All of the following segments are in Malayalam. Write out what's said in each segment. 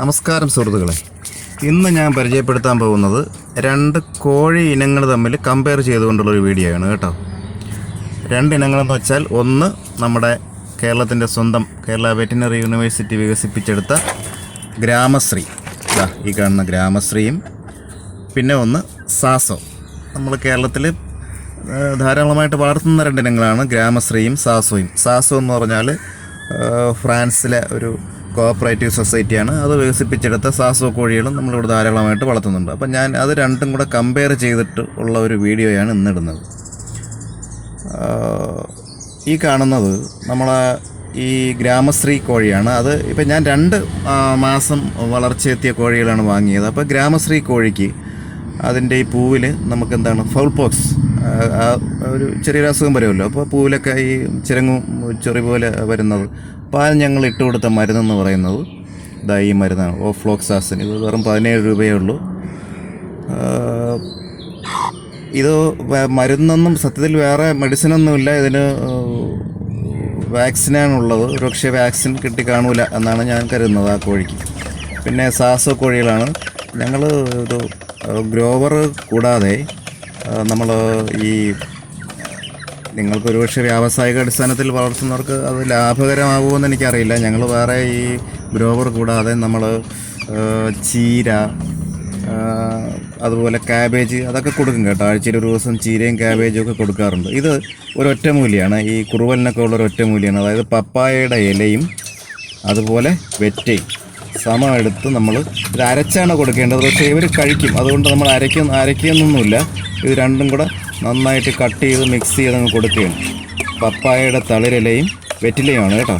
നമസ്കാരം സുഹൃത്തുക്കളെ. ഇന്ന് ഞാൻ പരിചയപ്പെടുത്താൻ പോകുന്നത് രണ്ട് കോഴി ഇനങ്ങൾ തമ്മിൽ കമ്പയർ ചെയ്തുകൊണ്ടുള്ള ഒരു വീഡിയോ ആണ് കേട്ടോ. രണ്ട് ഇനങ്ങളെന്ന് വെച്ചാൽ ഒന്ന് നമ്മുടെ കേരളത്തിന്റെ സ്വന്തം കേരള വെറ്റിനറി യൂണിവേഴ്സിറ്റി വികസിപ്പിച്ചെടുത്ത ഗ്രാമശ്രീ. ഈ കാണുന്ന ഗ്രാമശ്രീയും പിന്നെ ഒന്ന് സാസോ. നമ്മൾ കേരളത്തിൽ ധാരാളമായിട്ട് വളർത്തുന്ന രണ്ട് ഇനങ്ങളാണ് ഗ്രാമശ്രീയും സാസോയും. സാസോ എന്ന് പറഞ്ഞാൽ ഫ്രാൻസിലെ ഒരു കോഓപ്പറേറ്റീവ് സൊസൈറ്റിയാണ് അത് വികസിപ്പിച്ചെടുത്ത സാസോ കോഴികളും നമ്മളിവിടെ ധാരാളമായിട്ട് വളർത്തുന്നുണ്ട്. അപ്പം ഞാൻ അത് രണ്ടും കൂടെ കമ്പയർ ചെയ്തിട്ട് ഉള്ള ഒരു വീഡിയോയാണ് ഇന്നിടുന്നത്. ഈ കാണുന്നത് നമ്മളെ ഈ ഗ്രാമശ്രീ കോഴിയാണ്. അത് ഇപ്പം ഞാൻ രണ്ട് മാസം മാസം വളർച്ചയെത്തിയ കോഴികളാണ് വാങ്ങിയത്. അപ്പോൾ ഗ്രാമശ്രീ കോഴിക്ക് അതിന്റെ ഈ പൂവിൽ നമുക്ക് എന്താണ് ഫൗൾ പോക്സ് ഒരു ചെറിയൊരു അസുഖം വരുമല്ലോ. അപ്പോൾ പൂവിലൊക്കെ ഈ ചിരങ്ങും ചെറി പോലെ വരുന്നത്. അപ്പോൾ അത് ഞങ്ങൾ ഇട്ട് കൊടുത്ത മരുന്നെന്ന് പറയുന്നത് ഇതാ ഈ മരുന്നാണ്. ഓഫ്ലോക്സാസിൻ ഇത് വെറും പതിനേഴ് രൂപയേ ഉള്ളൂ. ഇത് മരുന്നൊന്നും സത്യത്തിൽ വേറെ മെഡിസിനൊന്നുമില്ല. ഇതിന് വാക്സിനാണുള്ളത് ഒരുപക്ഷെ വാക്സിൻ കിട്ടി കാണൂല എന്നാണ് ഞാൻ കരുതുന്നത് ആ കോഴിക്ക്. പിന്നെ സാസോ കോഴികളാണ്. ഞങ്ങൾ ഇത് ഗ്രോവർ കൂടാതെ നമ്മൾ ഈ നിങ്ങൾക്ക് ഒരുപക്ഷെ വ്യാവസായിക അടിസ്ഥാനത്തിൽ വളർത്തുന്നവർക്ക് അത് ലാഭകരമാകുമെന്ന് എനിക്കറിയില്ല. ഞങ്ങൾ വേറെ ഈ ബ്രോവർ കൂടാതെ നമ്മൾ ചീര അതുപോലെ ക്യാബേജ് അതൊക്കെ കൊടുക്കും കേട്ടോ. ആഴ്ചയിൽ ഒരു ദിവസം ചീരയും ക്യാബേജും ഒക്കെ കൊടുക്കാറുണ്ട്. ഇത് ഒരു ഒറ്റമൂലിയാണ് ഈ കുറുവലിനൊക്കെ ഉള്ള ഒരു ഒറ്റമൂലിയാണ് അതായത് പപ്പായയുടെ ഇലയും അതുപോലെ വെറ്റയും. സമം എടുത്ത് നമ്മൾ ഇത് അരച്ചാണ് കൊടുക്കേണ്ടത്. പക്ഷേ ഇവർ കഴിക്കും. അതുകൊണ്ട് നമ്മൾ അരയ്ക്കുന്ന അരയ്ക്കുന്നൊന്നുമില്ല. ഇത് രണ്ടും കൂടെ നന്നായിട്ട് കട്ട് ചെയ്ത് മിക്സ് ചെയ്ത് അങ്ങ് കൊടുക്കുകയാണ്. പപ്പായയുടെ തളിരിലയും വെറ്റിലയുമാണ് കേട്ടോ.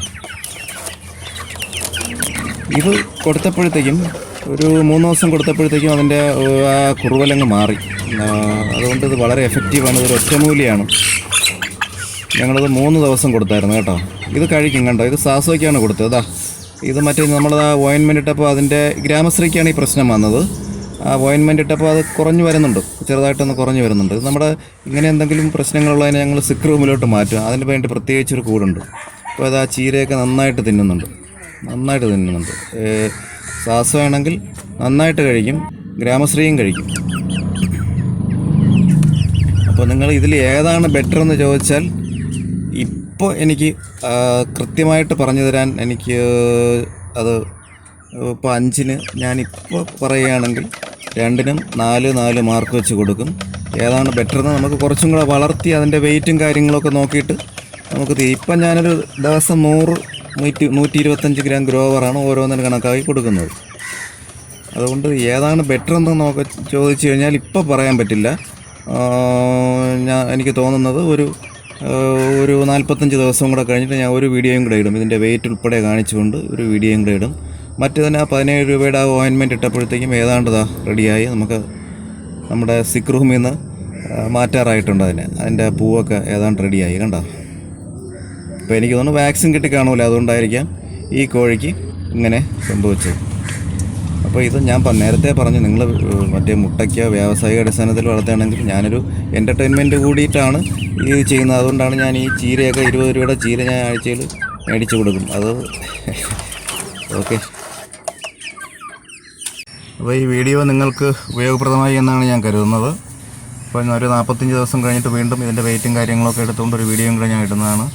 ഇത് കൊടുത്തപ്പോഴത്തേക്കും ഒരു മൂന്ന് ദിവസം കൊടുത്തപ്പോഴത്തേക്കും അതിന്റെ ആ കുറുവലങ്ങ് മാറി. അതുകൊണ്ട് ഇത് വളരെ എഫക്റ്റീവാണ് ഇതൊരു ഒറ്റമൂലിയാണ് ഞങ്ങളിത് മൂന്ന് ദിവസം കൊടുത്തായിരുന്നു കേട്ടോ. ഇത് കഴിക്കും കണ്ടോ? ഇത് സാസോയ്ക്കാണ് കൊടുത്തത്. ഇതാ ഇത് മറ്റേ നമ്മൾ ഓയിൻമെന്റ് ഇട്ടപ്പോൾ അതിന്റെ ഗ്രാമശ്രീക്കാണ് ഈ പ്രശ്നം വന്നത്. ആ ഓയിൻമെന്റ് ഇട്ടപ്പോൾ അത് കുറഞ്ഞു വരുന്നുണ്ട്. ചെറുതായിട്ടൊന്ന് കുറഞ്ഞു വരുന്നുണ്ട്. നമ്മുടെ ഇങ്ങനെ എന്തെങ്കിലും പ്രശ്നങ്ങളുള്ളതിനെ ഞങ്ങൾ സിക്ക് റൂമിലോട്ട് മാറ്റും അതിന് വേണ്ടി പ്രത്യേകിച്ചൊരു കൂടുണ്ട്. അപ്പോൾ അത് ആ ചീരയൊക്കെ നന്നായിട്ട് തിന്നുന്നുണ്ട്. നന്നായിട്ട് തിന്നുന്നുണ്ട്. സാസമാണെങ്കിൽ നന്നായിട്ട് കഴിക്കും. ഗ്രാമശ്രീയും കഴിക്കും. അപ്പോൾ നിങ്ങൾ ഇതിൽ ഏതാണ് ബെറ്റർ എന്ന് ചോദിച്ചാൽ ഇപ്പോൾ എനിക്ക് കൃത്യമായിട്ട് പറഞ്ഞു തരാൻ എനിക്ക് അത് ഇപ്പോൾ അഞ്ചിന് ഞാനിപ്പോൾ പറയുകയാണെങ്കിൽ രണ്ടിനും നാല് നാല് മാർക്ക് വെച്ച് കൊടുക്കും. ഏതാണ് ബെറ്റർ എന്ന് നമുക്ക് കുറച്ചും കൂടെ വളർത്തി അതിന്റെ വെയിറ്റും കാര്യങ്ങളൊക്കെ നോക്കിയിട്ട് നമുക്ക് ഇപ്പം ഞാനൊരു ദിവസം നൂറ് നൂറ്റി നൂറ്റി ഇരുപത്തഞ്ച് ഗ്രാം ഗ്രോവറാണ് ഓരോന്നിനും കണക്കാക്കി കൊടുക്കുന്നത്. അതുകൊണ്ട് ഏതാണ് ബെറ്റർ എന്ന് നോക്ക ചോദിച്ചു കഴിഞ്ഞാൽ ഇപ്പോൾ പറയാൻ പറ്റില്ല. ഞാൻ എനിക്ക് തോന്നുന്നത് ഒരു ഒരു നാൽപ്പത്തഞ്ച് ദിവസം കൂടെ കഴിഞ്ഞിട്ട് ഞാൻ ഒരു വീഡിയോയും കൂടെ ഇടും. ഇതിന്റെ വെയിറ്റ് ഉൾപ്പെടെ കാണിച്ചുകൊണ്ട് ഒരു വീഡിയോയും കൂടെ ഇടും. മറ്റു തന്നെ ആ പതിനേഴ് രൂപയുടെ ആ ഓയിൻമെന്റ് ഇട്ടപ്പോഴത്തേക്കും ഏതാണ്ടതാ റെഡിയായി നമുക്ക് നമ്മുടെ സിക്ക് റൂമിൽ നിന്ന് മാറ്റാറായിട്ടുണ്ട് അതിന്. അതിന്റെ പൂവൊക്കെ ഏതാണ്ട് റെഡിയായി കണ്ടോ? അപ്പോൾ എനിക്ക് തോന്നുന്നു വാക്സിൻ കിട്ടി അതുകൊണ്ടായിരിക്കാം ഈ കോഴിക്ക് ഇങ്ങനെ സംഭവിച്ചത്. അപ്പോൾ ഇത് ഞാൻ നേരത്തെ പറഞ്ഞു നിങ്ങൾ മറ്റേ മുട്ടയ്ക്ക് വ്യാവസായിക അടിസ്ഥാനത്തിൽ വളർത്തുകയാണെങ്കിൽ ഞാനൊരു എന്റർടൈൻമെന്റ് കൂടിയിട്ടാണ് ഈ ചെയ്യുന്നത്. അതുകൊണ്ടാണ് ഞാൻ ഈ ചീരയൊക്കെ ഇരുപത് രൂപയുടെ ചീര ഞാൻ ആഴ്ചയിൽ മേടിച്ചു കൊടുക്കും. അത് ഓക്കെ. അപ്പോൾ ഈ വീഡിയോ നിങ്ങൾക്ക് ഉപയോഗപ്രദമായി എന്നാണ് ഞാൻ കരുതുന്നത്. അപ്പോൾ ഒരു നാൽപ്പത്തഞ്ച് ദിവസം കഴിഞ്ഞിട്ട് വീണ്ടും ഇതിന്റെ വെയിറ്റും കാര്യങ്ങളൊക്കെ എടുത്തുകൊണ്ട് ഒരു വീഡിയോയും കൂടെ ഞാൻ ഇടുന്നതാണ്.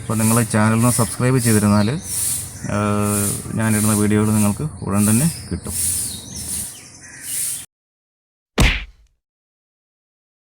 അപ്പോൾ നിങ്ങൾ ചാനലിന് സബ്സ്ക്രൈബ് ചെയ്തിരുന്നാൽ ഞാനിടുന്ന വീഡിയോകൾ നിങ്ങൾക്ക് ഉടൻ തന്നെ കിട്ടും.